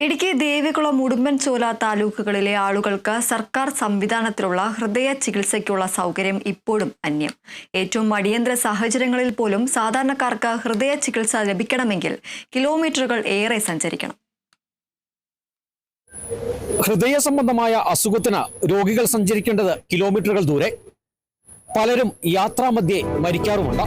ഇടുക്കി ദേവികുളം ഉടുമ്പൻചോല താലൂക്കുകളിലെ ആളുകൾക്ക് സർക്കാർ സംവിധാനത്തിലുള്ള ഹൃദയ ചികിത്സയ്ക്കുള്ള സൗകര്യം ഇപ്പോഴും അന്യം. ഏറ്റവും അടിയന്തര സാഹചര്യങ്ങളിൽ പോലും സാധാരണക്കാർക്ക് ഹൃദയ ചികിത്സ ലഭിക്കണമെങ്കിൽ കിലോമീറ്ററുകൾ ഏറെ സഞ്ചരിക്കണം. ഹൃദയ സംബന്ധമായ അസുഖത്തിന് രോഗികൾ സഞ്ചരിക്കേണ്ടത് കിലോമീറ്ററുകൾ ദൂരെ. പലരും യാത്രാമധ്യേ മരിക്കാറുമുണ്ട്.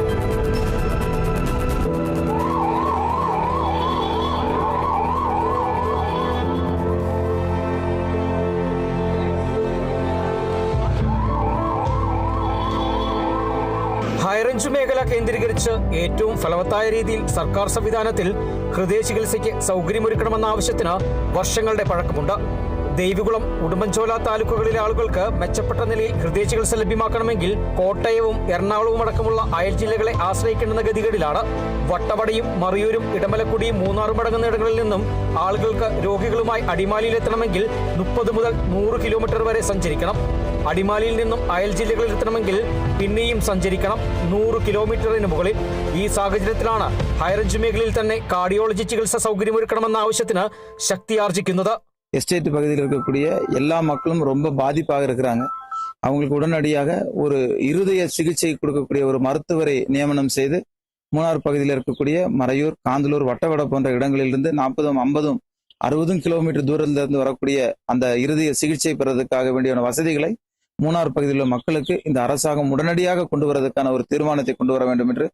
ഹൈറേഞ്ച് മേഖല കേന്ദ്രീകരിച്ച് ഏറ്റവും ഫലവത്തായ രീതിയിൽ സർക്കാർ സംവിധാനത്തിൽ ഹൃദയ ചികിത്സയ്ക്ക് സൗകര്യമൊരുക്കണമെന്ന ആവശ്യത്തിന് വർഷങ്ങളുടെ പഴക്കമുണ്ട്. ദേവികുളം ഉടുമ്പൻചോല താലൂക്കുകളിലെ ആളുകൾക്ക് മെച്ചപ്പെട്ട നിലയിൽ ഹൃദയ ചികിത്സ ലഭ്യമാക്കണമെങ്കിൽ കോട്ടയവും എറണാകുളവും അടക്കമുള്ള അയൽ ജില്ലകളെ ആശ്രയിക്കേണ്ടുന്ന ഗതികേടിലാണ്. വട്ടവടയും മറിയൂരും ഇടമലക്കുടിയും മൂന്നാറും അടങ്ങുന്ന ഇടങ്ങളിൽ നിന്നും ആളുകൾക്ക് രോഗികളുമായി അടിമാലിയിലെത്തണമെങ്കിൽ മുപ്പത് മുതൽ നൂറ് കിലോമീറ്റർ വരെ സഞ്ചരിക്കണം. അടിമാലിയിൽ നിന്നും അയൽ ജില്ലകളിൽ എത്തണമെങ്കിൽ പിന്നെയും സഞ്ചരിക്കണം നൂറ് കിലോമീറ്ററിന് മുകളിൽ. ഈ സാഹചര്യത്തിലാണ് ഹൈറേഞ്ച് മേഖലയിൽ തന്നെ കാർഡിയോളജി ചികിത്സ സൗകര്യമൊരുക്കണമെന്ന ആവശ്യത്തിന് ശക്തിയാർജിക്കുന്നത്. எஸ்டேட் பகுதியில் இருக்கக்கூடிய எல்லா மக்களும் ரொம்ப பாதிப்பாக இருக்கிறாங்க. அவங்களுக்கு உடனடியாக ஒரு இருதய சிகிச்சை கொடுக்கக்கூடிய ஒரு மருத்துவரை நியமனம் செய்து மூணார் பகுதியில் இருக்கக்கூடிய மறையூர் காந்தலூர் வட்டவட போன்ற இடங்களிலிருந்து நாற்பதும் ஐம்பதும் அறுபதும் கிலோமீட்டர் தூரத்திலிருந்து வரக்கூடிய அந்த இருதய சிகிச்சை பெறுவதற்காக வேண்டிய வசதிகளை மூணார் பகுதியில் உள்ள மக்களுக்கு இந்த அரசாங்கம் உடனடியாக கொண்டு வரதுக்கான ஒரு தீர்மானத்தை கொண்டு வர வேண்டும் என்று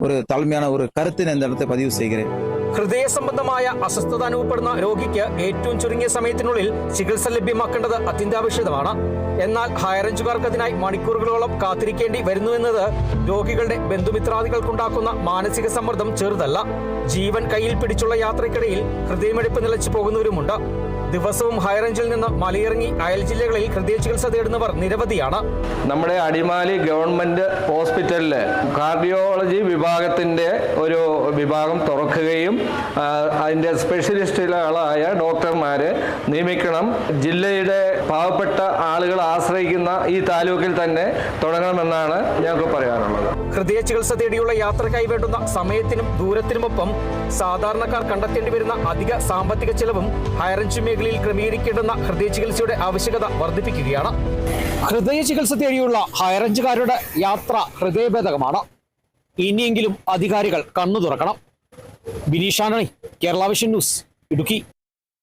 ஒரு தலைமையான ஒரு கருத்தினை இந்த இடத்தை பதிவு செய்கிறேன். ഹൃദയ സംബന്ധമായ അസ്വസ്ഥത അനുഭവപ്പെടുന്ന രോഗിക്ക് ഏറ്റവും ചുരുങ്ങിയ സമയത്തിനുള്ളിൽ ചികിത്സ ലഭ്യമാക്കേണ്ടത് അത്യന്താപേക്ഷിതമാണ്. എന്നാൽ ഹൈറേഞ്ചുകാർക്ക് അതിനായി മണിക്കൂറുകളോളം കാത്തിരിക്കേണ്ടി വരുന്നുവെന്നത് രോഗികളുടെ ബന്ധുമിത്രാദികൾക്കുണ്ടാക്കുന്ന മാനസിക സമ്മർദ്ദം ചെറുതല്ല. ജീവൻ കയ്യിൽ പിടിച്ചുള്ള യാത്രയ്ക്കിടയിൽ ഹൃദയമെടുപ്പ് നിലച്ചു പോകുന്നവരുമുണ്ട്. ദിവസവും ഹൈറേഞ്ചിൽ നിന്ന് മലയിറങ്ങി അയൽ ജില്ലകളിൽ ഹൃദയ ചികിത്സ തേടുന്നവർ നിരവധിയാണ്. നമ്മുടെ അടിമാലി ഗവൺമെന്റ് ഹോസ്പിറ്റലിലെ കാർഡിയോളജി വിഭാഗത്തിന്റെ ഒരു വിഭാഗം തുറക്കുകയും അതിന്റെ സ്പെഷ്യലിസ്റ്റുകളായ ഡോക്ടർമാരെ നിയമിക്കണം. ജില്ലയുടെ പാവപ്പെട്ട ആളുകൾ ആശ്രയിക്കുന്ന ഈ താലൂക്കിൽ തന്നെ തുടങ്ങണമെന്നാണ് ഞങ്ങൾക്ക് പറയാനുള്ളത്. ഹൃദയ ചികിത്സ തേടിയുള്ള യാത്രക്കായി വേണ്ടുന്ന സമയത്തിനും ദൂരത്തിനുമൊപ്പം സാധാരണക്കാർ കണ്ടെത്തേണ്ടി വരുന്ന അധിക സാമ്പത്തിക ചെലവും ഹൈറേഞ്ച് മേഖലയിൽ ക്രമീകരിക്കേണ്ടുന്ന ഹൃദയ ചികിത്സയുടെ ആവശ്യകത വർദ്ധിപ്പിക്കുകയാണ്. ഹൃദയ ചികിത്സ തേടിയുള്ള ഹൈറേഞ്ചുകാരുടെ യാത്ര ഹൃദയഭേദകമാണ്. ഇനിയെങ്കിലും അധികാരികൾ കണ്ണു തുറക്കണം. ബിനീഷാനണി കേരള വിഷൻ ന്യൂസ് ഇടുക്കി.